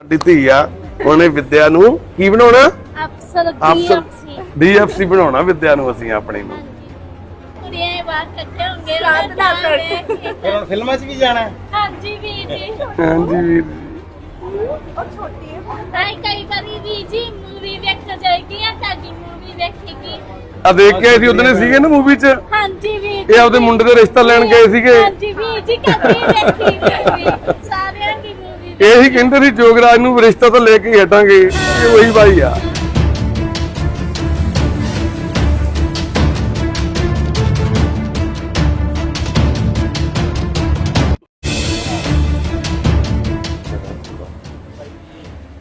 ਸਾਡੀ ਧੀ ਆ ਉਹਨੇ ਵਿਦਿਆ ਨੂੰ ਕੀ ਬਣਾਉਣਾ? ਅਫਸਰ ਅਫਸਰ ਡੀਐਫਸੀ ਡੀਐਫਸੀ ਬਣਾਉਣਾ ਵਿਦਿਆ ਨੂੰ ਅਸੀਂ ਆਪਣੀ ਨੂੰ। ਕੁੜੀਆਂ ਇਹ ਬਾਤ ਇਕੱਠੇ ਹੋਣਗੇ ਰਾਤ ਦਾ ਰੱਜਾਂਗੇ। ਫਿਰ ਹੁਣ ਫਿਲਮਾਂ 'ਚ ਵੀ ਜਾਣਾ ਹੈ? ਹਾਂਜੀ ਵੀ ਜੀ। ਹਾਂਜੀ ਵੀਰ ਉਹ ਛੋਟੀ ਹੈ। ਆਈ ਕਈ ਵਾਰੀ ਵੀ ਜੀ ਮੂਵੀ ਵੇਖ ਜਾਏਗੀ ਆ ਸਾਡੀ ਮੂਵੀ ਵੇਖੇਗੀ ਆ ਦੇਖ ਕੇ ਅਸੀਂ ਉਹਦਨੇ ਸੀਗੇ ਨਾ ਮੂਵੀ 'ਚ? ਹਾਂਜੀ ਵੀ ਇਹ ਆਪਦੇ ਮੁੰਡੇ ਦਾ ਰਿਸ਼ਤਾ ਲੈਣ ਗਏ ਸੀਗੇ। ਹਾਂਜੀ ਵੀ ਜੀ ਕਦੀ ਵੇਖੀ movie, ਇਹੀ ਕਹਿੰਦੇ ਸੀ ਜੋਗਰਾਜ ਨੂੰ ਰਿਸ਼ਤਾ ਤਾਂ ਲੈ ਕੇ ਹੀ ਹਟਾਂਗੇ ਇਹ ਉਹੀ ਬਾਈ ਆ।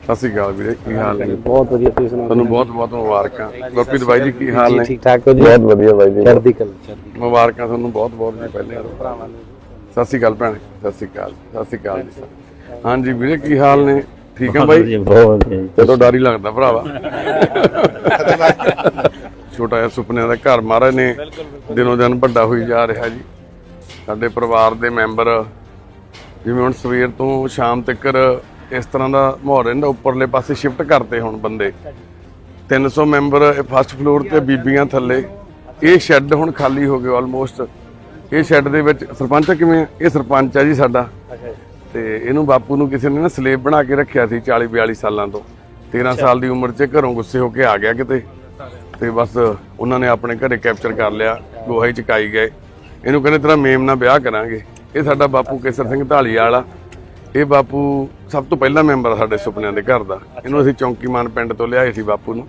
ਸਤਿ ਸ਼੍ਰੀ ਅਕਾਲ ਵੀਰੇ ਕੀ ਹਾਲ ਨੇ? ਬਹੁਤ ਵਧੀਆ ਤੁਸੀਂ ਸੁਣਾਓ ਤੁਹਾਨੂੰ ਬਹੁਤ ਬਹੁਤ ਮੁਬਾਰਕਾਂ। ਗੁਰਪ੍ਰੀਤ ਬਾਈ ਜੀ ਕੀ ਹਾਲ ਨੇ? ਠੀਕ ਠਾਕ ਹੋ ਜੀ? ਬਹੁਤ ਵਧੀਆ ਬਾਈ ਜੀ। ਚੜ੍ਹਦੀ ਕਲਾ ਚੜ੍ਹਦੀ ਮੁਬਾਰਕਾਂ ਤੁਹਾਨੂੰ ਬਹੁਤ ਬਹੁਤ ਜੀ ਪਹਿਲੇ ਸਤਿ ਸ਼੍ਰੀ ਅਕਾਲ ਭੈਣੇ ਸਤਿ ਸ਼੍ਰੀ ਅਕਾਲ ਸਤਿ ਸ਼੍ਰੀ ਅਕਾਲ ਜੀ। ਹਾਂਜੀ ਵੀਰੇ ਕੀ ਹਾਲ ਨੇ? ਠੀਕ ਆ ਬਾਈ? ਬਹੁਤ ਡਰ ਹੀ ਲੱਗਦਾ ਭਰਾਵਾ। ਛੋਟਾ ਜਿਹਾ ਸੁਪਨਿਆਂ ਦਾ ਘਰ ਮਹਾਰਾਜ ਨੇ ਦਿਨੋਂ ਦਿਨ ਵੱਡਾ ਹੋਈ ਜਾ ਰਿਹਾ ਜੀ। ਸਾਡੇ ਪਰਿਵਾਰ ਦੇ ਮੈਂਬਰ ਜਿਵੇਂ ਹੁਣ ਸਵੇਰ ਤੋਂ ਸ਼ਾਮ ਤੱਕ ਇਸ ਤਰ੍ਹਾਂ ਦਾ ਮਾਹੌਲ ਰਹਿੰਦਾ ਉੱਪਰਲੇ ਪਾਸੇ ਸ਼ਿਫਟ ਕਰਤੇ ਹੁਣ ਬੰਦੇ। 300 ਮੈਂਬਰ ਫਸਟ ਫਲੋਰ ਤੇ ਬੀਬੀਆਂ ਥੱਲੇ। ਇਹ ਸ਼ੈੱਡ ਹੁਣ ਖਾਲੀ ਹੋ ਗਿਆ ਆਲਮੋਸਟ ਇਹ ਸ਼ੈੱਡ ਦੇ ਵਿੱਚ ਸਰਪੰਚ ਕਿਵੇਂ? ਇਹ ਸਰਪੰਚ ਆ ਜੀ ਸਾਡਾ। ਤੇ ਇਹਨੂੰ ਬਾਪੂ ਨੂੰ ਕਿਸੇ ਨੇ ਨਾ ਸਲੇਬ ਬਣਾ ਕੇ ਰੱਖਿਆ ਸੀ 40 42 ਸਾਲਾਂ ਤੋਂ। 13 ਸਾਲ ਦੀ ਉਮਰ 'ਚ ਘਰੋਂ ਗੁੱਸੇ ਹੋ ਕੇ ਆ ਗਿਆ ਕਿਤੇ। ਤੇ ਬਸ ਉਹਨਾਂ ਨੇ ਆਪਣੇ ਘਰੇ ਕੈਪਚਰ ਕਰ ਲਿਆ ਗੋਹਾ ਹੀ ਚਕਾਈ ਗਏ। ਇਹਨੂੰ ਕਹਿੰਦੇ ਤੇਰਾ ਮੇਮ ਨਾਲ ਵਿਆਹ ਕਰਾਂਗੇ। ਇਹ ਸਾਡਾ ਬਾਪੂ ਕੇਸਰ ਸਿੰਘ ਢਾਲੀਵਾਲ ਆ ਇਹ ਬਾਪੂ ਸਭ ਤੋਂ ਪਹਿਲਾ ਮੈਂਬਰ ਸਾਡੇ ਸੁਪਨਿਆਂ ਦੇ ਘਰ ਦਾ। ਇਹਨੂੰ ਅਸੀਂ ਚੌਂਕੀਮਾਨ ਪਿੰਡ ਤੋਂ ਲਿਆਏ ਸੀ ਬਾਪੂ ਨੂੰ।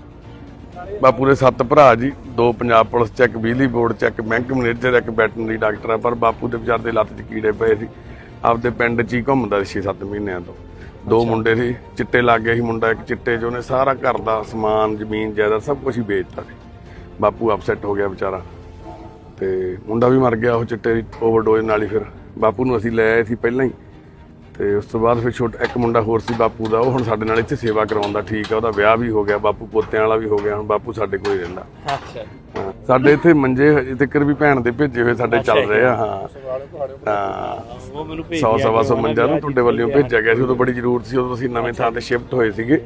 ਬਾਪੂ ਦੇ ਸੱਤ ਭਰਾ ਜੀ ਦੋ ਪੰਜਾਬ ਪੁਲਿਸ ਚ ਇੱਕ ਬਿਜਲੀ ਬੋਰਡ ਚ ਇੱਕ ਬੈਂਕ ਮੈਨੇਜਰ ਇੱਕ ਵੈਟਰਨਰੀ ਡਾਕਟਰ ਆ। ਪਰ ਬਾਪੂ ਦੇ ਵਿਚਾਰ ਦੇ ਲੱਤ 'ਚ ਕੀੜੇ ਪਏ ਸੀ। ਆਪਦੇ ਪਿੰਡ 'ਚ ਹੀ ਘੁੰਮਦਾ ਸੀ 6-7 ਮਹੀਨਿਆਂ ਤੋਂ। ਦੋ ਮੁੰਡੇ ਸੀ ਚਿੱਟੇ ਲੱਗ ਗਏ ਸੀ ਮੁੰਡਾ ਇੱਕ ਚਿੱਟੇ 'ਚ ਉਹਨੇ ਸਾਰਾ ਘਰ ਦਾ ਸਮਾਨ ਜ਼ਮੀਨ ਜਾਇਦਾਦ ਸਭ ਕੁਝ ਹੀ ਵੇਚਤਾ ਸੀ। ਬਾਪੂ ਅਪਸੈਟ ਹੋ ਗਿਆ ਵਿਚਾਰਾ। ਤੇ ਮੁੰਡਾ ਵੀ ਮਰ ਗਿਆ ਉਹ ਚਿੱਟੇ ਦੀ ਓਵਰਡੋਜ਼ ਨਾਲ ਹੀ ਫਿਰ। ਬਾਪੂ ਨੂੰ ਅਸੀਂ ਲੈ ਆਏ ਸੀ ਪਹਿਲਾਂ ਹੀ। ਤੇ ਉਸ ਤੋਂ ਬਾਅਦ ਫਿਰ ਛੋਟਾ ਇੱਕ ਮੁੰਡਾ ਹੋਰ ਸੀ ਬਾਪੂ ਦਾ ਉਹ ਹੁਣ ਸਾਡੇ ਨਾਲ ਇੱਥੇ ਸੇਵਾ ਕਰਾਉਂਦਾ ਠੀਕ ਆ ਉਹਦਾ ਵਿਆਹ ਵੀ ਹੋ ਗਿਆ ਬਾਪੂ ਪੋਤਿਆਂ ਵਾਲਾ ਵੀ ਹੋ ਗਿਆ ਹੁਣ ਬਾਪੂ ਸਾਡੇ ਕੋਲ ਹੀ ਰਹਿੰਦਾ। ਅੱਛਾ। ਸਾਡੇ ਇੱਥੇ ਮੰਜੇ ਹਜੇ ਤੱਕ ਵੀ ਭੈਣ ਦੇ ਭੇਜੇ ਹੋਏ ਸਾਡੇ ਚੱਲ ਰਹੇ ਆ ਹਾਂ। ਉਹ ਮੈਨੂੰ 100 ਸਵਾ ਸੌ ਮੰਜਾ ਨੂੰ ਤੁਹਾਡੇ ਵੱਲੋਂ ਭੇਜਿਆ। ਗਿਆ ਸੀ ਉਦੋਂ ਬੜੀ ਜ਼ਰੂਰਤ ਸੀ ਉਦੋਂ ਅਸੀਂ ਨਵੇਂ ਥਾਂ ਤੇ ਸ਼ਿਫਟ ਹੋਏ ਸੀਗੇ।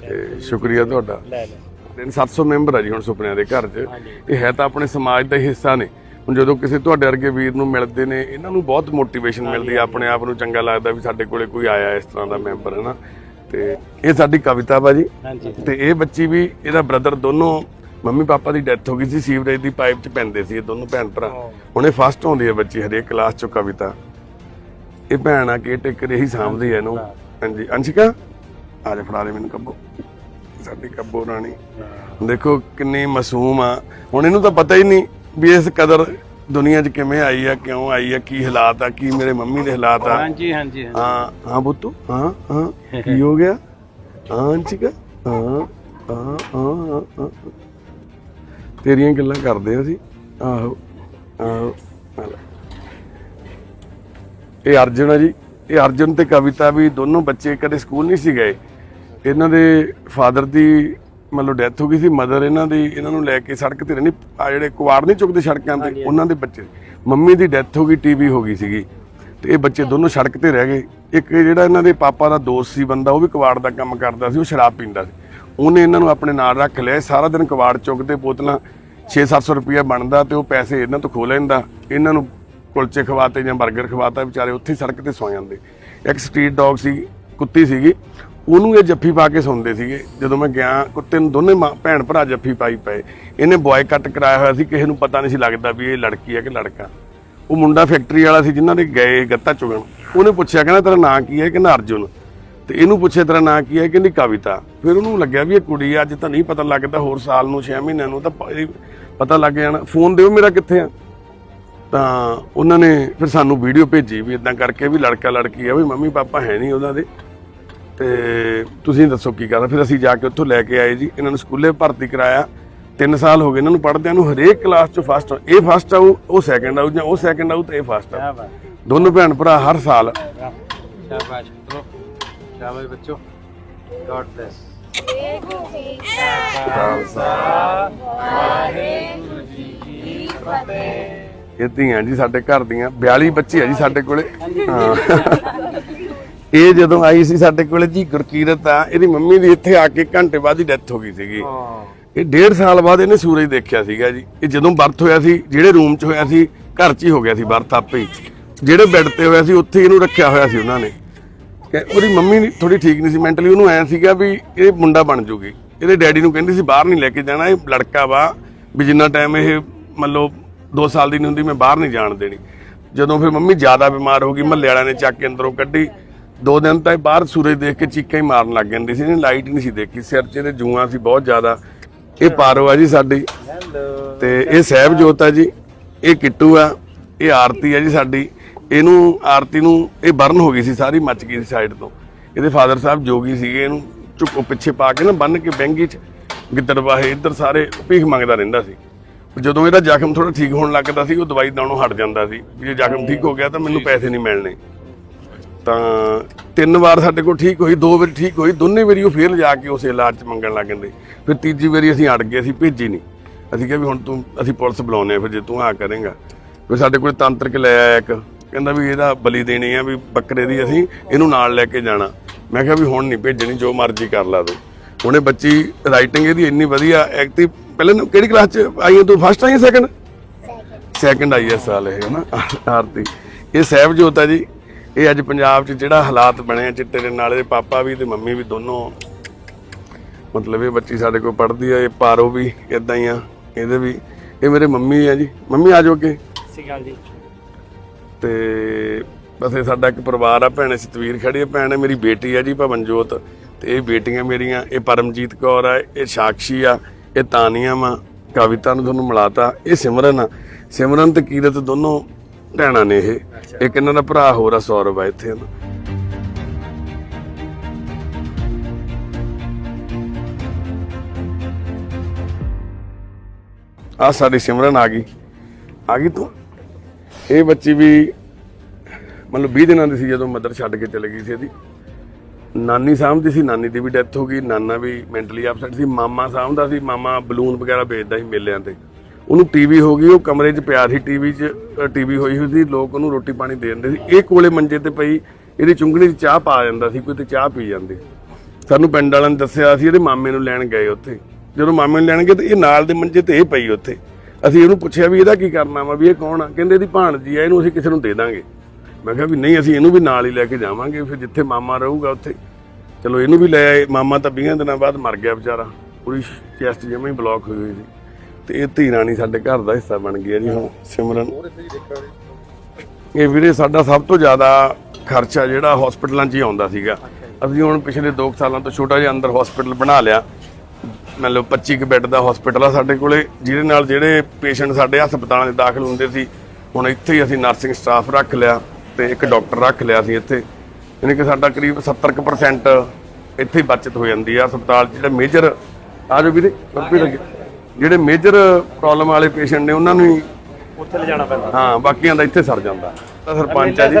ਤੇ ਸ਼ੁਕਰੀਆ ਤੁਹਾਡਾ। ਲੈ ਲੈ। ਤਿੰਨ 700 ਮੈਂਬਰ ਆ ਜੀ ਹੁਣ ਸੁਪਨਿਆਂ ਦੇ ਘਰ 'ਚ। ਇਹ ਹੈ ਤਾਂ ਆਪਣੇ ਸਮਾਜ ਦਾ ਹਿੱਸਾ ਨੇ। ਹੁਣ ਜਦੋਂ ਕਿਸੇ ਤੁਹਾਡੇ ਵਰਗੇ ਵੀਰ ਨੂੰ ਮਿਲਦੇ ਨੇ ਇਹਨਾਂ ਨੂੰ ਬਹੁਤ ਮੋਟੀਵੇਸ਼ਨ ਮਿਲਦੀ ਆ ਆਪਣੇ ਆਪ ਨੂੰ ਚੰਗਾ ਲੱਗਦਾ ਵੀ ਸਾਡੇ ਕੋਲੇ ਕੋਈ ਆਇਆ ਇਸ ਤਰ੍ਹਾਂ ਦਾ ਮੈਂਬਰ ਹੈ ਨਾ ਤੇ ਇਹ ਸਾਡੀ ਕਵਿਤਾ ਵਾ ਜੀ। ਹਾਂਜੀ। ਤੇ ਇਹ ਬੱਚੀ ਵੀ ਇਹਦਾ ਬ੍ਰਦਰ ਦੋਨੋਂ ਮੰਮੀ ਪਾਪਾ ਦੀ ਡੈਥ ਹੋ ਗਈ ਸੀ ਸੀਵਰੇਜ ਦੀ ਪਾਈਪ 'ਚ ਪੈਂਦੇ ਸੀ ਇਹ ਦੋਨੋਂ ਭੈਣ ਭਰਾ। ਹੁਣ ਇਹ ਫਸਟ ਆਉਂਦੀ ਹੈ ਬੱਚੀ ਹਰੇਕ ਕਲਾਸ 'ਚੋਂ ਕਵਿਤਾ। ਇਹ ਭੈਣ ਆ ਕੇ ਟੇਕਰ ਇਹੀ ਸਾਂਭਦੀ ਹੈ ਇਹਨੂੰ। ਹਾਂਜੀ ਅੰਸ਼ਿਕਾ? ਆ ਜਾ ਫੜਾ ਦੇ ਮੈਨੂੰ ਕੱਬੋ। ਸਾਡੀ ਕੱਬੋ ਰਾਣੀ। ਦੇਖੋ ਕਿੰਨੀ ਮਾਸੂਮ ਆ। ਹੁਣ ਇਹਨੂੰ ਤਾਂ ਪਤਾ ਹੀ ਨਹੀਂ ਵੀ ਇਸ ਕਦਰ ਦੁਨੀਆ 'ਚ ਕਿਵੇਂ ਆਈ ਆ ਕਿਉਂ ਆਈ ਆ ਕੀ ਹਾਲਾਤ ਆ ਕੀ ਮੇਰੇ ਮੰਮੀ ਦੇ ਹਾਲਾਤ ਆ। ਹਾਂਜੀ ਹਾਂਜੀ ਹਾਂ ਹਾਂ ਬੁੱਤੂ ਹਾਂ ਹਾਂ। ਕੀ ਹੋ ਗਿਆ? ਹਾਂ ਅੰਸ਼ਿਕਾ? ਹਾਂ ਹਾਂ ਹਾਂ ਹਾਂ, ਹਾਂ। ਤੇਰੀਆਂ ਗੱਲਾਂ ਕਰਦੇ ਆ ਅਸੀਂ। ਆਹੋ ਆਹੋ। ਇਹ ਅਰਜੁਨ ਆ ਜੀ। ਇਹ ਅਰਜੁਨ ਤੇ ਕਵਿਤਾ ਵੀ ਦੋਨੋਂ ਬੱਚੇ ਕਦੇ ਸਕੂਲ ਨਹੀਂ ਸੀ ਗਏ। ਇਹਨਾਂ ਦੇ ਫਾਦਰ ਦੀ ਮਤਲਬ ਡੈਥ ਹੋ ਗਈ ਸੀ। ਮਦਰ ਇਹਨਾਂ ਦੀ ਇਹਨਾਂ ਨੂੰ ਲੈ ਕੇ ਸੜਕ ਤੇ ਨਹੀਂ ਆ ਜਿਹੜੇ ਕੁਆੜ ਨਹੀਂ ਚੁੱਕਦੇ ਸੜਕਾਂ ਤੇ ਉਹਨਾਂ ਦੇ ਬੱਚੇ। ਮੰਮੀ ਦੀ ਡੈਥ ਹੋ ਗਈ ਟੀਵੀ ਹੋ ਗਈ ਸੀਗੀ। ਤੇ ਇਹ ਬੱਚੇ ਦੋਨੋਂ ਸੜਕ ਤੇ ਰਹਿ ਗਏ। ਇੱਕ ਜਿਹੜਾ ਇਹਨਾਂ ਦੇ ਪਾਪਾ ਦਾ ਦੋਸਤ ਸੀ ਬੰਦਾ ਉਹ ਵੀ ਕਵਾੜ ਦਾ ਕੰਮ ਕਰਦਾ ਸੀ ਉਹ ਸ਼ਰਾਬ ਪੀਂਦਾ ਸੀ। ਉਹਨੇ ਇਹਨਾਂ ਨੂੰ ਆਪਣੇ ਨਾਲ ਰੱਖ ਲਿਆ। ਸਾਰਾ ਦਿਨ ਕਵਾੜ ਚੁੱਕਦੇ ਬੋਤਲਾਂ 6-700 ਰੁਪਇਆ ਬਣਦਾ ਤੇ ਉਹ ਪੈਸੇ ਇਹਨਾਂ ਤੋਂ ਖੋ ਲੈਂਦਾ। ਇਹਨਾਂ ਨੂੰ ਕੁਲਚੇ ਖਵਾਤੇ ਜਾਂ 버ਗਰ ਖਵਾਤਾ, ਵਿਚਾਰੇ ਉੱਥੇ ਸੜਕ ਤੇ ਸੌ ਜਾਂਦੇ। ਇੱਕ ਸਟਰੀਟ ਡੌਗ ਸੀ, ਕੁੱਤੀ ਸੀਗੀ। ਉਹਨੂੰ ਇਹ ਜੱਫੀ ਪਾ ਕੇ ਸੌਂਦੇ ਸੀਗੇ। ਜਦੋਂ ਮੈਂ ਗਿਆ, ਕੁੱਤੇ ਨੂੰ ਦੋਨੇ ਮਾਂ- ਭੈਣ ਭਰਾ ਜੱਫੀ ਪਾਈ ਪਏ। ਇਹਨੇ ਬॉय ਕੱਟ ਕਰਾਇਆ ਹੋਇਆ ਸੀ, ਕਿਸੇ ਨੂੰ ਪਤਾ ਨਹੀਂ ਸੀ ਲੱਗਦਾ ਵੀ ਇਹ ਲੜਕੀ ਹੈ ਕਿ ਲੜਕਾ। ਉਹ ਮੁੰਡਾ ਫੈਕਟਰੀ ਵਾਲਾ ਸੀ, ਜਿਨ੍ਹਾਂ ਦੇ ਗਏ ਗੱਤਾ ਚੁਗਣ। ਉਹਨੇ ਪੁੱਛਿਆ, ਕਹਿੰਦਾ, ਤੇਰਾ ਨਾਂ ਕੀ ਹੈ? ਕਹਿੰਦਾ, ਅਰਜੁਨ। ਤੇ ਇਹਨੂੰ ਪੁੱਛਿਆ ਤੇਰਾ ਨਾਂ ਕੀ ਹੈ ਕਹਿੰਦੀ ਕਵਿਤਾ। ਫਿਰ ਉਹਨੂੰ ਲੱਗਿਆ ਵੀ ਇਹ ਕੁੜੀ ਆ, ਅੱਜ ਤਾਂ ਨਹੀਂ ਪਤਾ ਲੱਗਦਾ ਹੋਰ ਸਾਲ ਨੂੰ 6 ਮਹੀਨਿਆਂ ਨੂੰ ਤਾਂ ਪਤਾ ਲੱਗ ਜਾਣਾ। ਫੋਨ ਦਿਓ ਮੇਰਾ ਕਿੱਥੇ ਆ? ਤਾਂ ਉਹਨਾਂ ਨੇ ਫਿਰ ਸਾਨੂੰ ਵੀਡੀਓ ਭੇਜੀ ਵੀ ਇਦਾਂ ਕਰਕੇ ਵੀ ਲੜਕਾ ਲੜਕੀ ਆ ਵੀ ਮੰਮੀ ਪਾਪਾ ਹੈ ਨਹੀਂ ਉਹਨਾਂ ਦੇ। ਤੇ ਤੁਸੀਂ ਦੱਸੋ ਕੀ ਕਰਦਾ ਫਿਰ ਅਸੀਂ ਜਾ ਕੇ ਉੱਥੋਂ ਲੈ ਕੇ ਆਏ ਜੀ। ਇਹਨਾਂ ਨੂੰ ਸਕੂਲੇ ਭਰਤੀ ਕਰਾਇਆ। 3 ਸਾਲ ਹੋ ਗਏ ਇਹਨਾਂ ਨੂੰ ਪੜ੍ਹਦਿਆਂ ਨੂੰ। ਹਰੇਕ ਕਲਾਸ 'ਚ ਫਸਟ ਇਹ ਫਸਟ ਆਊ ਉਹ ਸੈਕੰਡ ਆਊ ਜਾਂ ਉਹ ਸੈਕੰਡ ਆਊ ਤੇ ਇਹ ਫਸਟ ਬਾਤ ਦੋਨੋਂ ਭੈਣ ਭਰਾ ਹਰ ਸਾਲ। ਸ਼ਾਬਾਸ਼। ਮਿੱਤਰੋ ਸ਼ਾਬਾਸ਼ ਬੱਚੋ। ਗॉड ਬlesਸ ਇਹ ਧੀਆਂ ਜੀ ਸਾਡੇ ਘਰ ਦੀਆਂ 42 ਬੱਚੇ ਆ ਜੀ ਸਾਡੇ ਕੋਲੇ। ਇਹ ਜਦੋਂ ਆਈ ਸੀ ਸਾਡੇ ਕੋਲੇ ਜੀ ਗੁਰਕੀਰਤ ਆ ਇਹਦੀ ਮੰਮੀ ਦੀ ਇੱਥੇ ਆ ਕੇ ਘੰਟੇ ਬਾਅਦ ਹੀ ਡੈਥ ਹੋ ਗਈ ਸੀਗੀ। ਇਹ ਡੇਢ ਸਾਲ ਬਾਅਦ ਇਹਨੇ ਸੂਰਜ ਦੇਖਿਆ ਸੀਗਾ ਜੀ। ਇਹ ਜਦੋਂ ਬਰਥ ਹੋਇਆ ਸੀ ਜਿਹੜੇ ਰੂਮ 'ਚ ਹੋਇਆ ਸੀ ਘਰ 'ਚ ਹੀ ਹੋ ਗਿਆ ਸੀ ਬਰਥ ਆਪੇ ਹੀ। ਜਿਹੜੇ ਬੈੱਡ ਤੇ ਹੋਇਆ ਸੀ ਉੱਥੇ ਇਹਨੂੰ ਰੱਖਿਆ ਹੋਇਆ ਸੀ ਉਹਨਾਂ ਨੇ। ਕਿ ਉਹਦੀ ਮੰਮੀ ਥੋੜੀ ਠੀਕ ਨਹੀਂ ਸੀ ਮੈਂਟਲੀ ਉਹਨੂੰ ਐ ਸੀਗਾ ਵੀ ਇਹ ਮੁੰਡਾ ਬਣ ਜੂਗੀ। ਇਹਦੇ ਡੈਡੀ ਨੂੰ ਕਹਿੰਦੀ ਸੀ ਬਾਹਰ ਨਹੀਂ ਲੈ ਕੇ ਜਾਣਾ ਇਹ ਲੜਕਾ ਵਾ ਵੀ ਜਿੰਨਾ ਟਾਈਮ ਇਹ ਮੰਨ ਲਓ 2 ਸਾਲ ਦੀ ਨਹੀਂ ਹੁੰਦੀ ਮੈਂ ਬਾਹਰ ਨਹੀਂ ਜਾਣ ਦੇਣੀ। ਜਦੋਂ ਫਿਰ ਮੰਮੀ ਜ਼ਿਆਦਾ ਬਿਮਾਰ ਹੋ ਗਈ ਮਹੱਲੇ ਵਾਲਿਆਂ ਨੇ ਚੱਕ ਕੇ ਅੰਦਰੋਂ ਕੱਢੀ। ਦੋ ਦਿਨ ਤਾਂ ਇਹ ਬਾਹਰ ਸੂਰਜ ਦੇਖ ਕੇ ਚੀਕਾਂ ਹੀ ਮਾਰਨ ਲੱਗ ਜਾਂਦੀ ਸੀ ਇਹਨੇ ਲਾਈਟ ਨਹੀਂ ਸੀ ਦੇਖੀ ਸਿਰ 'ਚ ਇਹਦੇ ਜੂਆਂ ਸੀ ਬਹੁਤ ਜ਼ਿਆਦਾ। ਇਹ ਪਾਰੋ ਆ ਜੀ ਸਾਡੀ। ਤੇ ਇਹ ਸਹਿਬ ਜੋਤ ਆ ਜੀ ਇਹ ਕਿੱਟੂ ਆ ਇਹ ਆਰਤੀ ਆ ਜੀ ਸਾਡੀ। ਇਹਨੂੰ ਆਰਤੀ ਨੂੰ ਇਹ ਬਰਨ ਹੋ ਗਈ ਸੀ ਸਾਰੀ ਮੱਚ ਗਈ ਸੀ ਸਾਈਡ ਤੋਂ। ਇਹਦੇ ਫਾਦਰ ਸਾਹਿਬ ਜੋਗੀ ਸੀਗੇ ਇਹਨੂੰ ਝੁੱਕੋ ਪਿੱਛੇ ਪਾ ਕੇ ਨਾ ਬੰਨ ਕੇ ਬੈਂਗੀ ਚ ਗਿੱਦੜਵਾਹੇ ਇੱਧਰ ਸਾਰੇ ਭੀਖ ਮੰਗਦਾ ਰਹਿੰਦਾ ਸੀ। ਜਦੋਂ ਇਹਦਾ ਜ਼ਖਮ ਥੋੜਾ ਠੀਕ ਹੋਣ ਲੱਗਦਾ ਸੀ ਉਹ ਦਵਾਈ ਦਾਣੋਂ ਹਟ ਜਾਂਦਾ ਸੀ। ਜੇ ਜ਼ਖਮ ਠੀਕ ਹੋ ਗਿਆ ਤਾਂ ਮੈਨੂੰ ਪੈਸੇ ਨਹੀਂ ਮਿਲਣੇ। ਤਾਂ ਤਿੰਨ ਵਾਰ ਸਾਡੇ ਕੋਲ ਠੀਕ ਹੋਈ ਦੋ ਵਾਰੀ ਠੀਕ ਹੋਈ ਦੋਨੇ ਵਾਰੀ ਉਹ ਫੇਰ ਲਿਜਾ ਕੇ ਉਸੇ ਇਲਾਜ ਚ ਮੰਗਣ ਲੱਗ ਜਾਂਦੇ। ਫਿਰ ਤੀਜੀ ਵਾਰੀ ਅਸੀਂ ਅੜ ਗਏ ਅਸੀਂ ਭੇਜੀ ਨਹੀਂ। ਅਸੀਂ ਕਿਹਾ ਵੀ ਹੁਣ ਤੂੰ ਅਸੀਂ ਪੁਲਿਸ ਬੁਲਾਉਂਦੇ ਆ ਫਿਰ ਜੇ ਤੂੰ ਆ ਕਰੇਗਾ। ਫਿਰ ਸਾਡੇ ਕੋਲ ਤੰਤਰਕ ਲੈ ਆਇਆ ਇੱਕ। ਕਹਿੰਦਾ ਵੀ ਇਹਦਾ ਬਲੀ ਦੇਣੀ ਆ ਵੀ ਬੱਕਰੇ ਦੀ ਅਸੀਂ ਇਹਨੂੰ ਨਾਲ ਲੈ ਕੇ ਜਾਣਾ। ਮੈਂ ਕਿਹਾ ਵੀ ਹੁਣ ਨਹੀਂ ਭੇਜਣੀ, ਜੋ ਮਰਜ਼ੀ ਕਰ ਲਾ ਤੂੰ। ਹੁਣੇ ਬੱਚੀ ਰਾਈਟਿੰਗ ਇਹਦੀ ਇੰਨੀ ਵਧੀਆ ਐਕਟਿਵ ਪਹਿਲਾਂ ਕਿਹੜੀ ਕਲਾਸ ਚ ਆਈ ਤੂੰ? ਫਸਟ ਆਈ ਸੈਕੰਡ ਸੈਕੰਡ ਆਈ ਹੈ ਸਾਲ ਇਹ, ਹਨਾ? ਆਰਤੀ। ਇਹ ਸਹਿਬਜੋਤ ਆ ਜੀ। ਇਹ ਅੱਜ ਪੰਜਾਬ 'ਚ ਜਿਹੜਾ ਹਾਲਾਤ ਬਣੇ ਆ ਚਿੱਟੇ ਦੇ ਨਾਲ, ਇਹਦੇ ਪਾਪਾ ਵੀ ਤੇ ਮੰਮੀ ਵੀ ਦੋਨੋਂ। ਮਤਲਬ ਇਹ ਬੱਚੀ ਸਾਡੇ ਕੋਲ ਪੜ੍ਹਦੀ ਆ, ਇਹ ਪਾਰੋ ਵੀ ਇਦਾਂ ਹੀ ਆ, ਇਹਦੇ ਵੀ। ਇਹ ਮੇਰੇ ਮੰਮੀ ਆ ਜੀ। ਮੰਮੀ ਆ ਜਾਓ ਅੱਗੇ। ਸਿਗਾਲ ਜੀ। ਤੇ ਇਹ ਸਾਡਾ ਇੱਕ ਪਰਿਵਾਰ ਆ ਭੈਣ ਸਤਵੀਰ ਖੜੀ ਆ। ਭੈਣ ਹੈ ਮੇਰੀ ਬੇਟੀ ਆ ਜੀ ਭਵਨਜੋਤ ਤੇ ਇਹ ਬੇਟੀਆਂ ਮੇਰੀਆਂ ਇਹ ਪਰਮਜੀਤ ਕੌਰ ਆ ਇਹ ਸਾਕਸ਼ੀ ਆ ਇਹ ਤਾਨੀਆ ਵਾ। ਕਵਿਤਾ ਨੂੰ ਤੁਹਾਨੂੰ ਮਿਲਾਤਾ। ਇਹ ਸਿਮਰਨ ਆ। ਸਿਮਰਨ ਤੇ ਕੀਰਤ ਦੋਨੋਂ ਭੈਣਾਂ ਨੇ ਇਹ। ਇੱਕ ਇਹਨਾਂ ਦਾ ਭਰਾ ਹੋਰ ਆ ਸੌਰਵ ਆ ਇੱਥੇ। ਨਾ ਆ ਸਾਡੀ ਸਿਮਰਨ ਆ ਗਈ। ਆ ਗਈ ਤੂੰ? ਇਹ ਬੱਚੀ ਵੀ ਮਤਲਬ 20 ਦਿਨਾਂ ਦੀ ਸੀ ਜਦੋਂ ਮਦਰ ਛੱਡ ਕੇ ਚਲੇ ਗਈ ਸੀ ਇਹਦੀ। ਨਾਨੀ ਸਾਂਭਦੀ ਸੀ, ਨਾਨੀ ਦੀ ਵੀ ਡੈਥ ਹੋ ਗਈ, ਨਾਨਾ ਵੀ ਮੈਂਟਲੀ ਅਪਸੈਟ ਸੀ, ਮਾਮਾ ਸਾਂਭਦਾ ਸੀ, ਮਾਮਾ ਬਲੂਨ ਵਗੈਰਾ ਵੇਚਦਾ ਸੀ ਮੇਲਿਆਂ ਤੇ। ਉਹਨੂੰ ਟੀਵੀ ਹੋ ਗਈ, ਉਹ ਕਮਰੇ 'ਚ ਪਿਆ ਸੀ ਟੀਵੀ 'ਚ ਟੀਵੀ ਹੋਈ ਹੋਈ ਸੀ, ਲੋਕ ਉਹਨੂੰ ਰੋਟੀ ਪਾਣੀ ਦੇ ਦਿੰਦੇ ਸੀ। ਇਹ ਕੋਲੇ ਮੰਜੇ ਤੇ ਪਈ, ਇਹਦੀ ਚੁੰਗਣੀ 'ਚ ਚਾਹ ਪਾ ਜਾਂਦਾ ਸੀ, ਕੋਈ ਤੇ ਚਾਹ ਪੀ ਜਾਂਦੀ। ਸਾਨੂੰ ਪਿੰਡ ਵਾਲਿਆਂ ਨੇ ਦੱਸਿਆ ਸੀ, ਇਹਦੇ ਮਾਮੇ ਨੂੰ ਲੈਣ ਗਏ ਉੱਥੇ। ਜਦੋਂ ਮਾਮੇ ਨੂੰ ਲੈਣ ਗਏ ਤੇ ਇਹ ਨਾਲ ਦੇ ਮੰਜੇ ਤੇ ਇਹ ਪਈ ਉੱਥੇ। ਅਸੀਂ ਇਹਨੂੰ ਪੁੱਛਿਆ ਵੀ ਇਹਦਾ ਕੀ ਕਰਨਾ ਵਾ, ਵੀ ਇਹ ਕੌਣ ਆ? ਕਹਿੰਦੇ ਇਹਦੀ ਭਾਣਜੀ ਆ, ਇਹਨੂੰ ਅਸੀਂ ਕਿਸੇ ਨੂੰ ਦੇ ਦਾਂਗੇ। ਮੈਂ ਕਿਹਾ ਵੀ ਨਹੀਂ, ਅਸੀਂ ਇਹਨੂੰ ਵੀ ਨਾਲ ਹੀ ਲੈ ਕੇ ਜਾਵਾਂਗੇ, ਫਿਰ ਜਿੱਥੇ ਮਾਮਾ ਰਹੂਗਾ ਉੱਥੇ। ਚਲੋ, ਇਹਨੂੰ ਵੀ ਲੈ ਆਏ। ਮਾਮਾ ਤਾਂ 20 ਦਿਨਾਂ ਬਾਅਦ ਮਰ ਗਿਆ ਵਿਚਾਰਾ। ਪੂਰੀ ਚੈਸਟ ਜਮਾ ਹੀ ਬਲੌਕ ਹੋਈ ਹੋਈ ਸੀ। ਤੇ ਇਹ ਧੀ ਰਾਣੀ ਸਾਡੇ ਘਰ ਦਾ ਹਿੱਸਾ ਬਣ ਗਈ ਹੈ ਜੀ ਹੁਣ, ਸਿਮਰਨ। ਇਹ ਵੀਰੇ, ਸਾਡਾ ਸਭ ਤੋਂ ਜ਼ਿਆਦਾ ਖਰਚਾ ਜਿਹੜਾ ਹਸਪੀਟਲਾਂ 'ਚ ਹੀ ਆਉਂਦਾ ਸੀਗਾ। ਅਸੀਂ ਹੁਣ ਪਿਛਲੇ 2 ਸਾਲਾਂ ਤੋਂ ਛੋਟਾ ਜਿਹਾ ਅੰਦਰ ਹਸਪੀਟਲ ਬਣਾ ਲਿਆ। ਮਤਲਬ 25 ਕੁ ਬੈੱਡ ਦਾ ਹਸਪੀਟਲ ਆ ਸਾਡੇ ਕੋਲੇ ਜਿਹਦੇ ਨਾਲ ਜਿਹੜੇ ਪੇਸ਼ੈਂਟ ਸਾਡੇ ਹਸਪਤਾਲਾਂ 'ਚ ਦਾਖਲ ਹੁੰਦੇ ਸੀ ਹੁਣ ਇੱਥੇ ਹੀ ਅਸੀਂ ਨਰਸਿੰਗ ਸਟਾਫ ਰੱਖ ਲਿਆ ਤੇ ਇੱਕ ਡਾਕਟਰ ਰੱਖ ਲਿਆ ਸੀ ਇੱਥੇ। ਯਾਨੀ ਕਿ ਸਾਡਾ ਕਰੀਬ 70% ਇੱਥੇ ਹੀ ਬਚਤ ਹੋ ਜਾਂਦੀ ਆ ਹਸਪਤਾਲ ਜਿਹੜਾ ਮੇਜਰ ਆ ਜਾਓ ਵੀਰੇ ਗੁਰਪ੍ਰੀਤ ਅੱਗੇ ਜਿਹੜੇ ਮੇਜਰ ਪ੍ਰੋਬਲਮ ਵਾਲੇ ਪੇਸ਼ੈਂਟ ਨੇ ਉਹਨਾਂ ਨੂੰ ਹੀ ਉੱਥੇ ਲੈ ਜਾਣਾ ਪੈਂਦਾ। ਹਾਂ ਬਾਕੀਆਂ ਦਾ ਇੱਥੇ ਸਰ ਜਾਂਦਾ। ਤਾਂ ਸਰਪੰਚ ਆ ਜੀ।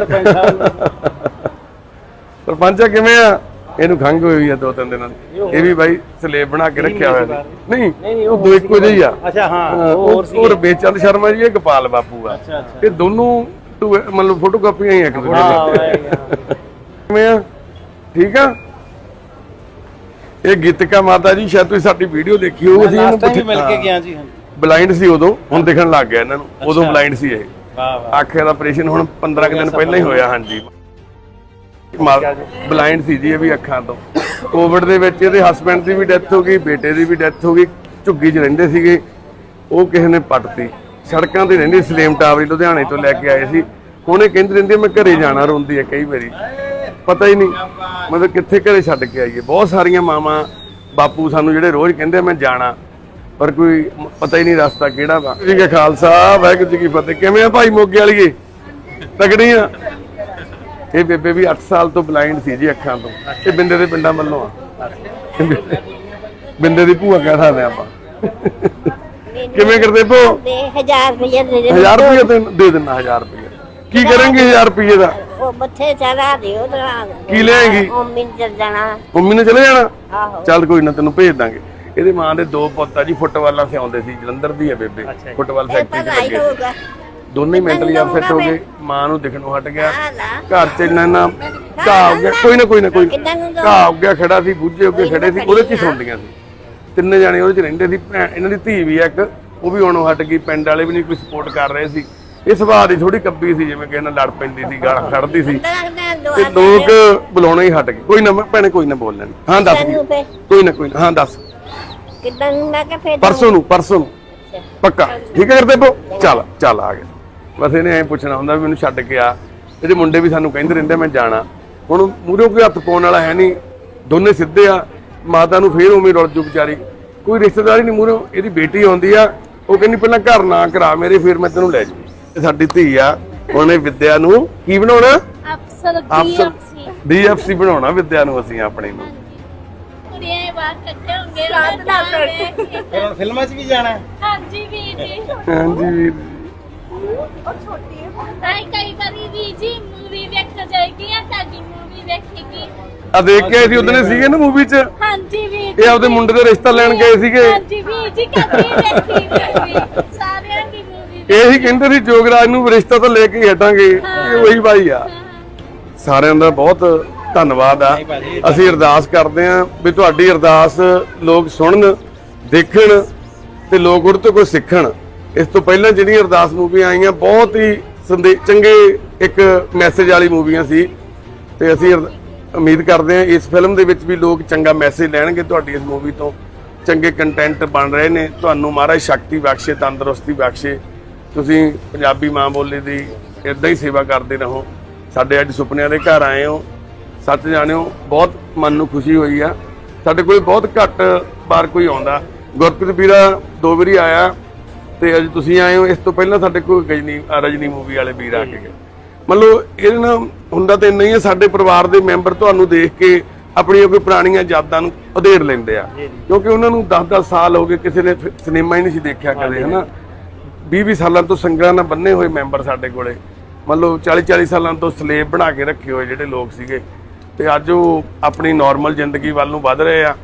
ਸਰਪੰਚ ਆ ਕਿਵੇਂ ਆ? ਇਹਨੂੰ ਖੰਘ ਹੋਈ ਆ ਦੋ ਤਿੰਨ ਦਿਨਾਂ ਦੀ। ਇਹ ਵੀ ਬਾਈ ਸਲੇਬ ਬਣਾ ਕੇ ਰੱਖਿਆ ਹੋਇਆ ਸੀ। ਨਹੀਂ ਉਹ ਦੋ ਇੱਕੋ ਜਿਹੇ ਆ। ਅੱਛਾ ਹਾਂ ਹੋਰ ਸੀ। ਹੋਰ ਬੇਚੰਦ ਸ਼ਰਮਾ ਜੀ ਇਹ ਗੋਪਾਲ ਬਾਪੂ ਆ। ਇਹ ਦੋਨੋਂ ਮਤਲਬ ਫੋਟੋ ਕਾਪੀਆਂ ਹੀ ਆ ਇੱਕ ਦੂਜੇ ਦੀਆਂ। ਕਿਵੇਂ ਆ? ਠੀਕ ਆ? ਇਹ ਗੀਤਕਾ ਮਾਤਾ ਜੀ ਸ਼ਾਇਦ ਤੁਸੀਂ ਸਾਡੀ ਵੀਡੀਓ ਦੇਖੀ ਹੋਊ ਅਸੀਂ ਵੀ ਪੁੱਛ- ਮਿਲ ਕੇ। ਗਿਆ ਜੀ ਹਾਂ। ਬਲਾਈਂਡ ਸੀ ਉਦੋਂ ਹੁਣ ਦਿਖਣ ਲੱਗ ਗਿਆ ਇਹਨਾਂ ਨੂੰ। ਉਦੋਂ। ਬਲਾਈਂਡ ਸੀ ਇਹ। ਵਾਹ ਵਾਹ। ਅੱਖ ਦਾ ਆਪਰੇਸ਼ਨ ਹੁਣ 15 ਕੁ ਦਿਨ ਪਹਿਲਾਂ ਹੀ ਹੋਇਆ ਹਾਂਜੀ। ਬਲਾਈਂਡ ਸੀ ਜੀ ਇਹ ਵੀ ਅੱਖਾਂ ਤੋਂ। ਕੋਵਿਡ ਦੇ ਵਿੱਚ ਇਹਦੇ ਹਸਬੰਡ ਦੀ ਵੀ ਡੈਥ ਹੋ ਗਈ, ਬੇਟੇ ਦੀ ਵੀ ਡੈਥ ਹੋ ਗਈ, ਝੁੱਗੀ 'ਚ ਰਹਿੰਦੇ ਸੀਗੇ। ਉਹ ਕਿਸੇ ਨੇ ਪੱਟਤੀ। ਸੜਕਾਂ ਤੇ ਰਹਿੰਦੀ ਸਲੇਮ ਟਾਵਰੀ ਲੁਧਿਆਣੇ ਤੋਂ ਲੈ ਕੇ ਆਏ ਸੀ। ਹੁਣ ਕਹਿੰਦੀ ਰਹਿੰਦੀ ਮੈਂ ਘਰੇ ਜਾਣਾ ਰੋਂਦੀ ਹੈ ਕਈ ਵਾਰੀ। ਪਤਾ ਹੀ ਨਹੀਂ, ਮਤਲਬ ਕਿੱਥੇ ਘਰੇ ਛੱਡ ਕੇ ਆਈਏ। ਬਹੁਤ ਸਾਰੀਆਂ ਮਾਵਾਂ, ਬਾਪੂ ਸਾਨੂੰ ਜਿਹੜੇ ਰੋਜ਼ ਕਹਿੰਦੇ ਮੈਂ ਜਾਣਾ। ਪਰ ਕੋਈ ਪਤਾ ਹੀ ਨਹੀਂ ਰਸਤਾ ਕਿਹੜਾ ਵਾ। ਜੀ ਖਾਲਸਾ, ਵਾਹਿਗੁਰੂ ਜੀ ਕੀ ਫਤਿਹ। ਕਿਵੇਂ ਆ ਭਾਈ ਮੋਗੇ ਵਾਲੀਏ? ਤਗੜੀ ਆ? ਇਹ ਬੇਬੇ ਵੀ 8 ਸਾਲ ਤੋਂ ਬਲਾਈਂਡ ਸੀ ਜੀ ਅੱਖਾਂ ਤੋਂ। ਇਹ ਬਿੰਦੇ ਦੇ ਪਿੰਡਾਂ ਵੱਲੋਂ ਆ। ਬਿੰਦੇ ਦੀ ਭੂਆ ਕਹਿ ਸਕਦੇ ਆਪਾਂ। ਕਿਵੇਂ ਕਰਦੇ ਪੋ ਦੇ 1000 ਰੁਪਏ ਦੇ ਦੇ 1000 ਰੁਪਏ ਦੇ ਦੇ ਦਿੰਦਾ 1000 ਰੁਪਏ ਕੀ ਕਰਾਂਗੇ 1000 ਰੁਪਏ ਦਾ? ਉਹ ਬੱਥੇ ਚੜਾ ਦਿਓ ਦਰਾਂ ਕੀ ਲਿਆਏਗੀ? ਉਹ ਮਿੰਟ ਚੱਲ ਜਾਣਾ। ਮੰਮੀ ਨੇ ਚਲੇ ਜਾਣਾ? ਆਹੋ। ਚੱਲ ਕੋਈ ਨਾ ਤੈਨੂੰ ਭੇਜ ਦਾਂਗੇ। ਇਹਦੇ ਮਾਂ ਦੇ ਦੋ ਪੁੱਤ ਆ ਜੀ ਫੁੱਟਬਾਲਾਂ ਸਿਆਉਂਦੇ ਸੀ ਜਲੰਧਰ ਦੀ ਹੈ ਬੇਬੇ। ਫੁੱਟਬਾਲ ਫੈਕਟਰੀ 'ਚ ਲੱਗੇ। ਦੋਨੇ ਮੈਂਟਲੀ ਅਪਸੈਟ ਹੋ ਗਏ ਮਾਂ ਨੂੰ ਦਿਖਣੋਂ ਹਟ ਗਿਆ। ਘਰ ਚ ਇੰਨਾ ਇੰਨਾ ਘਾਹ ਹੋ ਗਿਆ ਕੋਈ ਨਾ ਕੋਈ ਨਾ ਕੋਈ ਨੂੰ ਘਾਹ ਹੋ ਗਿਆ ਖੜਾ ਸੀ ਬੁੱਝੇ ਹੋ ਕੇ ਖੜੇ ਸੀ ਉਹਦੇ ਚ ਹੀ ਸੁਣਦੀਆਂ ਸੀ ਤਿੰਨੇ ਜਾਣੇ ਉਹਦੇ ਚ ਰਹਿੰਦੇ ਸੀ ਭੈਣ ਇਹਨਾਂ ਦੀ ਧੀ ਵੀ ਆ ਇੱਕ ਉਹ ਵੀ ਹੁਣ ਹਟ ਗਈ ਪਿੰਡ ਵਾਲੇ ਵੀ ਨਹੀਂ ਕੋਈ ਸਪੋਰਟ ਕਰ ਰਹੇ ਸੀ। ਇਹ ਸੁਭਾਅ ਦੀ ਥੋੜੀ ਕੱਬੀ ਸੀ ਜਿਵੇਂ ਕਿਸੇ ਨਾਲ ਲੜ ਪੈਂਦੀ ਸੀ ਗਾਲ ਖੜਦੀ ਸੀ। ਤੇ ਲੋਕ ਬੁਲਾਉਣਾ ਹੀ ਹਟ ਗਏ। ਕੋਈ ਨਾ ਮੈਂ ਭੈਣੇ ਕੋਈ ਨਾ ਬੋਲ ਲੈਣ। ਹਾਂ ਦੱਸ ਕੋਈ ਨਾ ਕੋਈ ਨਾ। ਹਾਂ ਦੱਸ। ਕਿੱਦਾਂ ਨੂੰ ਮੈਂ ਕਿ ਫੇਰ ਪਰਸੋਂ ਨੂੰ ਪਰਸੋਂ ਨੂੰ। ਪੱਕਾ। ਠੀਕ ਹੈ ਕਰਦੇ ਪੋ ਚੱਲ ਚੱਲ ਆ ਗਿਆ। ਬਸ ਇਹਨੇ ਐ ਪੁੱਛਣਾ ਹੁੰਦਾ ਵੀ ਮੈਨੂੰ ਛੱਡ ਕੇ ਆ। ਇਹਦੇ ਮੁੰਡੇ ਵੀ ਸਾਨੂੰ ਕਹਿੰਦੇ ਰਹਿੰਦੇ ਮੈਂ ਜਾਣਾ। ਹੁਣ ਮੂਹਰੋਂ ਕੋਈ ਹੱਥ ਪਾਉਣ ਵਾਲਾ ਹੈ ਨਹੀਂ। ਦੋਨੇ ਸਿੱਧੇ ਆ। ਮਾਤਾ ਨੂੰ ਫੇਰ ਉਵੇਂ ਰੁੱਲ ਜੂ ਵਿਚਾਰੀ। ਕੋਈ ਰਿਸ਼ਤੇਦਾਰ ਨਹੀਂ ਮੂਹਰੋਂ। ਇਹਦੀ ਬੇਟੀ ਆਉਂਦੀ ਆ। ਉਹ ਕਹਿੰਦੀ ਪਹਿਲਾਂ ਘਰ ਨਾ ਕਰਾ ਮੇਰੇ ਫਿਰ ਮੈਂ ਤੈਨੂੰ ਲੈ ਜੂ। ਇਹ ਸਾਡੀ ਧੀ ਆ। ਉਹਨੇ ਵਿਦਿਆ ਨੂੰ ਕੀ ਬਣਾਉਣਾ? ਅਫਸਰ ਡੀਐਫਸੀ ਡੀਐਫਸੀ ਬਣਾਉਣਾ ਵਿਦਿਆ ਨੂੰ ਅਸੀਂ ਆਪਣੀ ਨੂੰ। ਕੁੜੀਆਂ ਬਾਹਰ ਹੋਣਗੇ ਰਾਤ ਫਿਰ ਹੁਣ ਫਿਲਮਾਂ 'ਚ ਵੀ ਜਾਣਾ? ਹਾਂਜੀ ਵੀਰ ਜੀ। ਹਾਂਜੀ ਵੀਰ ਆਈ ਕਈ ਵਾਰੀ ਵੀ ਜੀ ਮੂਵੀ ਵੇਖ ਜਾਏਗੀ ਆ ਸਾਡੀ ਮੂਵੀ ਵੇਖੇਗੀ। ਆ ਦੇਖ ਕੇ ਆਏ ਸੀ ਉਹਦਨੇ ਸੀਗੇ ਨਾ ਮੂਵੀ 'ਚ? ਹਾਂਜੀ ਵੀਰ ਇਹ ਆਪਦੇ ਮੁੰਡੇ ਦਾ ਰਿਸ਼ਤਾ ਲੈਣ ਗਏ ਸੀਗੇ। ਹਾਂਜੀ ਵੀਰ ਜੀ ਕਦੀ ਵੇਖੀ movie, ਸਾਰਿਆਂ ਦੀ ਮੂਵੀ ਇਹੀ ਕਹਿੰਦੇ ਸੀ ਜੋਗਰਾਜ ਨੂੰ ਰਿਸ਼ਤਾ ਤਾਂ ਲੈ ਕੇ ਹੀ ਹਟਾਂਗੇ। ਇਹ ਉਹੀ ਭਾਈ ਆ। ਸਾਰਿਆਂ ਦਾ ਬਹੁਤ ਧੰਨਵਾਦ ਆ। ਅਸੀਂ ਅਰਦਾਸ ਕਰਦੇ ਆ ਵੀ ਤੁਹਾਡੀ ਅਰਦਾਸ ਲੋਕ ਸੁਣਨ ਦੇਖਣ ਤੇ ਲੋਕ ਉਹਦੇ ਤੋਂ ਕੁਝ ਸਿੱਖਣ। ਇਸ ਤੋਂ ਪਹਿਲਾਂ ਜਿਹੜੀਆਂ ਅਰਦਾਸ ਮੂਵੀਆਂ ਆਈਆਂ, ਬਹੁਤ ਹੀ ਸੰਦੇ- ਚੰਗੇ ਇੱਕ ਮੈਸੇਜ ਵਾਲੀ ਮੂਵੀਆਂ ਸੀ। ਤੇ ਅਸੀਂ ਅਰ- ਉਮੀਦ ਕਰਦੇ ਹਾਂ ਇਸ ਫਿਲਮ ਦੇ ਵਿੱਚ ਵੀ ਲੋਕ ਚੰਗਾ ਮੈਸੇਜ ਲੈਣਗੇ ਤੁਹਾਡੀ ਇਸ ਮੂਵੀ ਤੋਂ। ਚੰਗੇ ਕੰਟੈਂਟ ਬਣ ਰਹੇ ਨੇ। ਤੁਹਾਨੂੰ ਮਹਾਰਾਜ ਸ਼ਕਤੀ ਬਖਸ਼ੇ, ਤੰਦਰੁਸਤੀ ਬਖਸ਼ੇ। ਤੁਸੀਂ ਪੰਜਾਬੀ ਮਾਂ ਬੋਲੀ ਦੀ ਇਦਾਂ ਹੀ ਸੇਵਾ ਕਰਦੇ ਰਹੋ। ਸਾਡੇ ਅੱਜ ਸੁਪਨਿਆਂ ਦੇ ਘਰ ਆਏ ਹੋ। ਸੱਚ ਜਾਣਿਓ, ਬਹੁਤ ਮਨ ਨੂੰ ਖੁਸ਼ੀ ਹੋਈ ਆ। ਸਾਡੇ ਕੋਲ ਬਹੁਤ ਘੱਟ ਵਾਰ ਕੋਈ ਆਉਂਦਾ। ਗੁਰਪ੍ਰੀਤ ਵੀਰਾ ਦੋ ਵਾਰੀ ਆਇਆ। ਤੇ ਅੱਜ ਤੁਸੀਂ ਆਏ ਹੋ ਇਸ ਤੋਂ ਪਹਿਲਾਂ ਸਾਡੇ ਕੋਲ ਗਜਨੀ ਰਜਨੀ ਮੂਵੀ ਵਾਲੇ ਵੀਰ ਆ ਕੇ ਗਏ। ਮੰਨ ਲਓ ਇਹਦੇ ਨਾਲ ਹੁੰਦਾ ਤੇ ਨਹੀਂ ਹੈ ਸਾਡੇ ਪਰਿਵਾਰ ਦੇ ਮੈਂਬਰ ਤੁਹਾਨੂੰ ਦੇਖ ਕੇ ਆਪਣੀਆਂ ਕੋਈ ਪੁਰਾਣੀਆਂ ਯਾਦਾਂ ਨੂੰ ਉਧੇੜ ਲੈਂਦੇ ਆ। ਕਿਉਂਕਿ ਉਹਨਾਂ ਨੂੰ 10-10 ਸਾਲ ਹੋ ਗਏ ਕਿਸੇ ਨੇ ਸਿਨੇਮਾ ਹੀ ਨਹੀਂ ਸੀ ਦੇਖਿਆ ਕਦੇ ਹਨਾ? 20-20 ਸਾਲਾਂ ਤੋਂ ਸੰਗਲਾਂ ਨਾਲ ਬੰਨੇ ਹੋਏ ਮੈਂਬਰ ਸਾਡੇ ਕੋਲੇ। ਮੰਨ ਲਓ 40-40 ਸਾਲਾਂ ਤੋਂ ਸਲੇਬ ਬਣਾ ਕੇ ਰੱਖੇ ਹੋਏ ਜਿਹੜੇ ਲੋਕ ਸੀਗੇ। ਤੇ ਅੱਜ ਉਹ ਆਪਣੀ ਨਾਰਮਲ ਜ਼ਿੰਦਗੀ ਵੱਲ ਨੂੰ ਵਧ ਰਹੇ ਆ।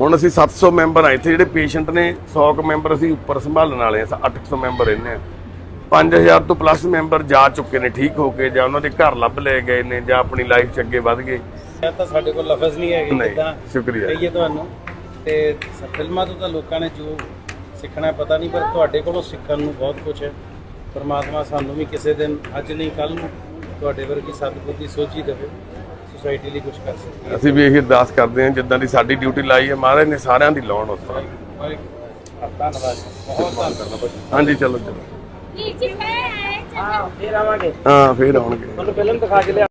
ਹੁਣ ਅਸੀਂ 700 ਮੈਂਬਰ ਆ ਇੱਥੇ ਜਿਹੜੇ ਪੇਸ਼ੈਂਟ ਨੇ 100 ਕੁ ਮੈਂਬਰ ਅਸੀਂ ਉੱਪਰ ਸੰਭਾਲਣ ਵਾਲੇ ਆ 800 ਮੈਂਬਰ ਰਹਿੰਦੇ ਆ 5000 ਤੋਂ ਪਲੱਸ ਮੈਂਬਰ ਜਾ ਚੁੱਕੇ ਨੇ ਠੀਕ ਹੋ ਕੇ ਜਾਂ ਉਹਨਾਂ ਦੇ ਘਰ ਲੱਭ ਲਏ ਗਏ ਨੇ ਜਾਂ ਆਪਣੀ ਲਾਈਫ 'ਚ ਅੱਗੇ ਵਧ ਗਏ। ਇਹ ਤਾਂ ਸਾਡੇ ਕੋਲ ਲਫ਼ਜ਼ ਨਹੀਂ ਹੈਗੇ ਨਹੀਂ, ਸ਼ੁਕਰੀਆ। ਕਹੀਏ ਤੁਹਾਨੂੰ ਤੇ ਸ- ਫਿਲਮਾਂ ਤੋਂ ਤਾਂ ਲੋਕਾਂ ਨੇ ਜੋ ਸਿੱਖਣਾ ਹੈ ਪਤਾ ਨਹੀਂ ਪਰ ਤੁਹਾਡੇ ਕੋਲੋਂ ਸਿੱਖਣ ਨੂੰ ਬਹੁਤ ਕੁਝ ਹੈ। ਪਰਮਾਤਮਾ ਸਾਨੂੰ ਵੀ ਕਿਸੇ ਦਿਨ ਅੱਜ ਨਹੀਂ ਕੱਲ ਨੂੰ ਤੁਹਾਡੇ ਵਰਗੀ ਸਤਿਬੁੱਧੀ ਸੋਚੀ ਦੇਵੇ। ਸੋਸਾਇਟੀ ਲਈ ਕੁਝ ਕਰ ਸਕੀਏ ਅਸੀਂ ਵੀ ਇਹ ਅਰਦਾਸ ਕਰਦੇ ਹਾਂ ਜਿੱਦਾਂ ਦੀ ਸਾਡੀ ਡਿਊਟੀ ਲਾਈ ਹੈ ਮਹਾਰਾਜ ਨੇ ਸਾਰਿਆਂ ਦੀ ਲਾਉਣ ਉਸ ਤਰ੍ਹਾਂ। ਧੰਨਵਾਦ ਬਹੁਤ ਧੰਨਵਾਦ ਹਾਂਜੀ ਚਲੋ ਜੀ ਮੈਂ ਆਏ ਚਲੋ। ਫੇਰ ਆਵਾਂਗੇ। ਹਾਂ ਫੇਰ ਆਉਣਗੇ। ਤੁਹਾਨੂੰ ਫਿਲਮ ਦਿਖਾ ਕੇ ਲਿਆ